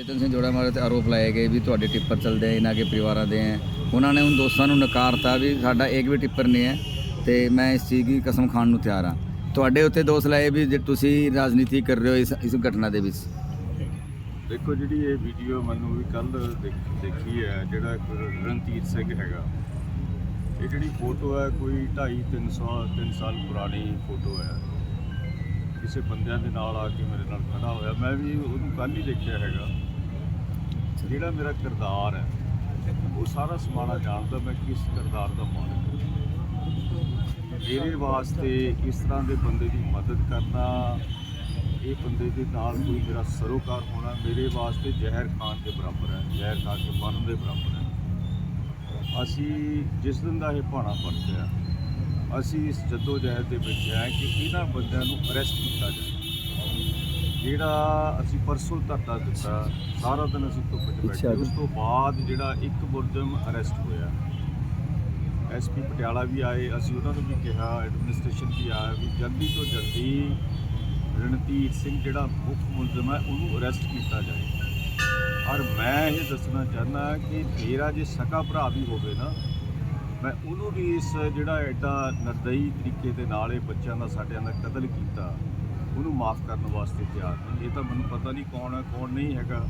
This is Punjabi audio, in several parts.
ਚੇਤਨ ਸਿੰਘ ਜੋੜਾ ਮਾਰੇ ਤੇ ਆਰੋਪ ਲਾਏ ਗਏ ਵੀ ਤੁਹਾਡੇ ਟਿੱਪਰ ਚੱਲਦੇ ਆ, ਇਹਨਾਂ ਕੇ ਪਰਿਵਾਰਾਂ ਦੇ ਹੈ ਉਹਨਾਂ ਨੇ ਉਨ ਦੋਸਤਾਂ ਨੂੰ ਨਕਾਰਤਾ ਵੀ ਸਾਡਾ ਇੱਕ ਵੀ ਟਿੱਪਰ ਨਹੀਂ ਹੈ ਤੇ ਮੈਂ ਇਸ ਚੀਜ਼ ਦੀ ਕਸਮ ਖਾਣ ਨੂੰ ਤਿਆਰ ਹਾਂ। ਤੁਹਾਡੇ ਉੱਤੇ ਦੋਸ਼ ਲਾਏ ਵੀ ਜੇ ਤੁਸੀਂ ਰਾਜਨੀਤੀ ਕਰ ਰਹੇ ਹੋ ਇਸ ਇਸ ਘਟਨਾ ਦੇ ਵਿੱਚ। ਦੇਖੋ ਜਿਹੜੀ ਇਹ ਵੀਡੀਓ ਮੈਨੂੰ ਵੀ ਕੱਲ ਦੇਖੀ ਹੈ, ਜਿਹੜਾ ਇੱਕ ਰਣਜੀਤ ਸਿੰਘ ਹੈਗਾ। ਇਹ ਜਿਹੜੀ ਫੋਟੋ ਹੈ, ਕੋਈ 2.5 3 ਸਾਲ 3 ਸਾਲ ਪੁਰਾਣੀ ਫੋਟੋ ਹੈ। ਕਿਸੇ ਬੰਦਿਆਂ ਦੇ ਨਾਲ ਆ ਕੇ ਮੇਰੇ ਨਾਲ ਖੜਾ ਹੋਇਆ। ਮੈਂ ਵੀ ਉਹਨੂੰ ਕੱਲ ਹੀ ਦੇਖਿਆ ਹੈਗਾ। ਜਿਹੜਾ ਮੇਰਾ ਕਿਰਦਾਰ ਹੈ, ਉਹ ਸਾਰਾ ਸਮਾਨਾ ਜਾਣਦਾ ਮੈਂ ਕਿਸ ਕਿਰਦਾਰ ਦਾ ਮਾਲਕ ਹਾਂ। ਮੇਰੇ ਵਾਸਤੇ ਇਸ ਤਰ੍ਹਾਂ ਦੇ ਬੰਦੇ ਦੀ ਮਦਦ ਕਰਨਾ, ਇਹ ਬੰਦੇ ਦੇ ਨਾਲ ਕੋਈ ਮੇਰਾ ਸਰੋਕਾਰ ਹੋਣਾ ਮੇਰੇ ਵਾਸਤੇ ਜ਼ਹਿਰ ਖਾਨ ਦੇ ਬਰਾਬਰ ਹੈ, ਜ਼ਹਿਰ ਖਾ ਕੇ ਮਰਨ ਦੇ ਬਰਾਬਰ ਹੈ। ਅਸੀਂ ਜਿਸ ਦਿਨ ਦਾ ਇਹ ਭਾਣਾ ਪਰਚਿਆ ਅਸੀਂ ਇਸ ਜੱਦੋ ਜਹਿਦ ਦੇ ਵਿੱਚ ਹੈ ਕਿ ਇਹਨਾਂ ਬੰਦਿਆਂ ਨੂੰ ਅਰੈਸਟ ਕੀਤਾ ਜਾਵੇ। ਜਿਹੜਾ ਅਸੀਂ ਪਰਸੋਂ ਧਰਨਾ ਦਿੱਤਾ ਸਾਰਾ ਦਿਨ ਅਸੀਂ ਧੁੱਪ 'ਚ ਬੈਠੇ। ਉਸ ਤੋਂ ਬਾਅਦ ਜਿਹੜਾ ਇੱਕ ਮੁਲਜ਼ਮ ਅਰੈਸਟ ਹੋਇਆ। ਐਸਪੀ ਪਟਿਆਲਾ ਵੀ ਆਏ ਅਸੀਂ ਉਹਨਾਂ ਨੂੰ ਵੀ ਕਿਹਾ ਐਡਮਿਨਿਸਟ੍ਰੇਸ਼ਨ ਵੀ ਆਇਆ ਵੀ ਜਲਦੀ ਤੋਂ ਜਲਦੀ ਰਣਜੀਤ ਸਿੰਘ ਜਿਹੜਾ ਮੁੱਖ ਮੁਲਜ਼ਮ ਹੈ ਉਹਨੂੰ ਅਰੈਸਟ ਕੀਤਾ ਜਾਏ। ਔਰ ਮੈਂ ਇਹ ਦੱਸਣਾ ਚਾਹੁੰਦਾ ਕਿ ਮੇਰਾ ਜੇ ਸਕਾ ਭਰਾ ਵੀ ਹੋਵੇ ਨਾ ਮੈਂ ਉਹਨੂੰ ਵੀ ਇਸ ਜਿਹੜਾ ਐਡਾ ਨਰਦਈ ਤਰੀਕੇ ਦੇ ਨਾਲ ਇਹ ਬੱਚਿਆਂ ਦਾ ਸਾਡਿਆਂ ਦਾ ਕਤਲ ਕੀਤਾ। ਉਹਨੂੰ ਮਾਫ ਕਰਨ ਵਾਸਤੇ ਤਿਆਰ ਨਹੀਂ ਇਹ ਤਾਂ ਮੈਨੂੰ ਪਤਾ ਨਹੀਂ ਕੌਣ ਹੈ, ਕੌਣ ਨਹੀਂ ਹੈਗਾ।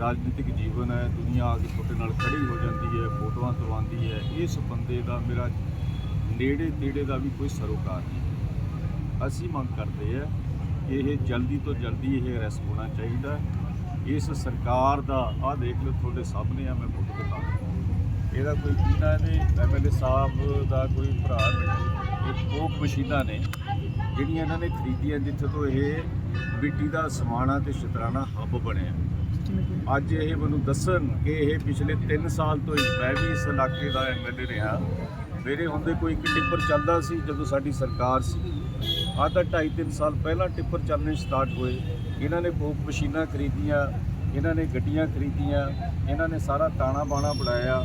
ਰਾਜਨੀਤਿਕ ਜੀਵਨ ਹੈ, ਦੁਨੀਆ ਆ ਕੇ ਤੁਹਾਡੇ ਨਾਲ ਖੜੀ ਹੋ ਜਾਂਦੀ ਹੈ, ਫੋਟੋਆਂ ਕਰਵਾਉਂਦੀ ਹੈ। ਇਸ ਬੰਦੇ ਦਾ ਮੇਰਾ ਨੇੜੇ ਤੇੜੇ ਦਾ ਵੀ ਕੋਈ ਸਰੋਕਾਰ ਨਹੀਂ ਅਸੀਂ ਮੰਗ ਕਰਦੇ ਆ ਕਿ ਇਹ ਜਲਦੀ ਤੋਂ ਜਲਦੀ ਇਹ ਅਰੈਸਟ ਹੋਣਾ ਚਾਹੀਦਾ ਇਸ ਸਰਕਾਰ ਦਾ, ਆਹ ਦੇਖ ਲਓ ਤੁਹਾਡੇ ਸਾਹਮਣੇ ਆ, ਮੈਂ ਫੋਟੋ ਦਿਖਾ ਇਹਦਾ ਕੋਈ ਕੀਨਾ ਨੇ ਐਮਐਲਏ ਸਾਹਿਬ ਦਾ ਕੋਈ ਭਰਾ ਨਹੀਂ। ਇਹ ਕੋਕ ਮਸ਼ੀਨਾਂ ਨੇ ਜਿਹੜੀਆਂ ਇਹਨਾਂ ਨੇ ਖਰੀਦੀਆਂ, ਜਿੱਥੇ ਤੋਂ ਇਹ ਬਿੱਟੀ ਦਾ ਸਮਾਣਾ ਤੇ ਸ਼ਤਰਾਣਾ ਹੱਬ ਬਣਿਆ। ਅੱਜ ਇਹ ਮੈਨੂੰ ਦੱਸਣ ਕਿ ਇਹ ਪਿਛਲੇ 3 ਸਾਲ ਤੋਂ ਹੀ ਮੈਂ ਵੀ ਇਸ ਇਲਾਕੇ ਦਾ ਐਮਐਲਏ ਰਿਹਾ। ਮੇਰੇ ਹੁੰਦੇ ਕੋਈ ਇੱਕ ਟਿੱਪਰ ਚੱਲਦਾ ਸੀ, ਜਦੋਂ ਸਾਡੀ ਸਰਕਾਰ ਸੀ। ਆਹ ਤਾਂ 2.5 3 ਸਾਲ ਪਹਿਲਾਂ ਟਿੱਪਰ ਚੱਲਣੇ ਸਟਾਰਟ ਹੋਏ। ਇਹਨਾਂ ਨੇ ਕੋਕ ਮਸ਼ੀਨਾਂ ਖਰੀਦੀਆਂ, ਇਹਨਾਂ ਨੇ ਗੱਡੀਆਂ ਖਰੀਦੀਆਂ, ਇਹਨਾਂ ਨੇ ਸਾਰਾ ਤਾਣਾ ਬਾਣਾ ਬਣਾਇਆ।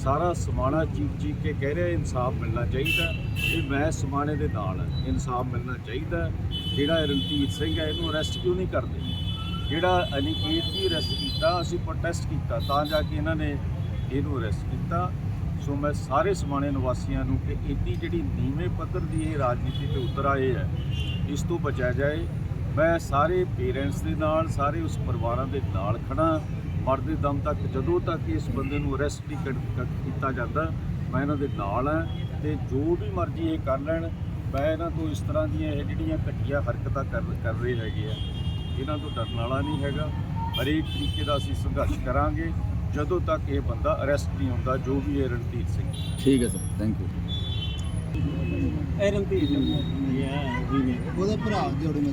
ਸਾਰਾ ਸਮਾਣਾ ਚੀਕ ਚੀਕ ਕੇ ਕਹਿ ਰਿਹਾ, ਇਨਸਾਫ ਮਿਲਣਾ ਚਾਹੀਦਾ ਇਹ ਮੈਂ ਸਮਾਣੇ ਦੇ ਨਾਲ ਇਨਸਾਫ ਮਿਲਣਾ ਚਾਹੀਦਾ ਜਿਹੜਾ ਰਣਜੀਤ ਸਿੰਘ ਹੈ, ਇਹਨੂੰ ਅਰੈਸਟ ਕਿਉਂ ਨਹੀਂ ਕਰਦੇ? ਜਿਹੜਾ ਅਨਿਕੇਤ ਦੀ ਅਰੈਸਟ ਕੀਤਾ, ਅਸੀਂ ਪ੍ਰੋਟੈਸਟ ਕੀਤਾ, ਤਾਂ ਜਾ ਕੇ ਇਹਨਾਂ ਨੇ ਇਹਨੂੰ ਅਰੈਸਟ ਕੀਤਾ। ਸੋ ਮੈਂ ਸਾਰੇ ਸਮਾਣੇ ਨਿਵਾਸੀਆਂ ਨੂੰ ਕਿ ਇੱਡੀ ਜਿਹੜੀ ਨੀਵੇਂ ਪੱਧਰ ਦੀ ਇਹ ਰਾਜਨੀਤੀ ਤੇ ਉਤਰ ਆਏ ਹੈ, ਇਸ ਤੋਂ ਬਚਿਆ ਜਾਏ, ਮੈਂ ਸਾਰੇ ਪੇਰੈਂਟਸ ਦੇ ਨਾਲ, ਸਾਰੇ ਉਸ ਪਰਿਵਾਰਾਂ ਦੇ ਨਾਲ ਖੜਾ ਮਰਦੇ ਦਮ ਤੱਕ ਜਦੋਂ ਤੱਕ ਇਸ ਬੰਦੇ ਨੂੰ ਅਰੈਸਟ ਨਹੀਂ ਕਰ- ਕੀਤਾ ਜਾਂਦਾ ਮੈਂ ਇਹਨਾਂ ਦੇ ਨਾਲ ਹਾਂ ਤੇ ਜੋ ਵੀ ਮਰਜ਼ੀ ਇਹ ਕਰ ਲੈਣ ਮੈਂ ਇਹਨਾਂ ਤੋਂ ਇਸ ਤਰ੍ਹਾਂ ਦੀਆਂ ਇਹ ਜਿਹੜੀਆਂ ਘਟੀਆਂ ਹਰਕਤਾਂ ਕਰ ਕਰ ਰਹੇ ਹੈਗੇ ਆ ਇਹਨਾਂ ਤੋਂ ਡਰਨ ਵਾਲਾ ਨਹੀਂ ਹੈਗਾ। ਹਰੇਕ ਤਰੀਕੇ ਦਾ ਅਸੀਂ ਸੰਘਰਸ਼ ਕਰਾਂਗੇ ਜਦੋਂ ਤੱਕ ਇਹ ਬੰਦਾ ਅਰੈਸਟ ਨਹੀਂ ਹੁੰਦਾ ਜੋ ਵੀ ਇਹ ਰਣਜੀਤ ਸਿੰਘ। ਠੀਕ ਹੈ ਸਰ ਥੈਂਕ ਯੂ ਉਹਦੇ ਭਰਾ ਜੋੜੇ ਮੈਂ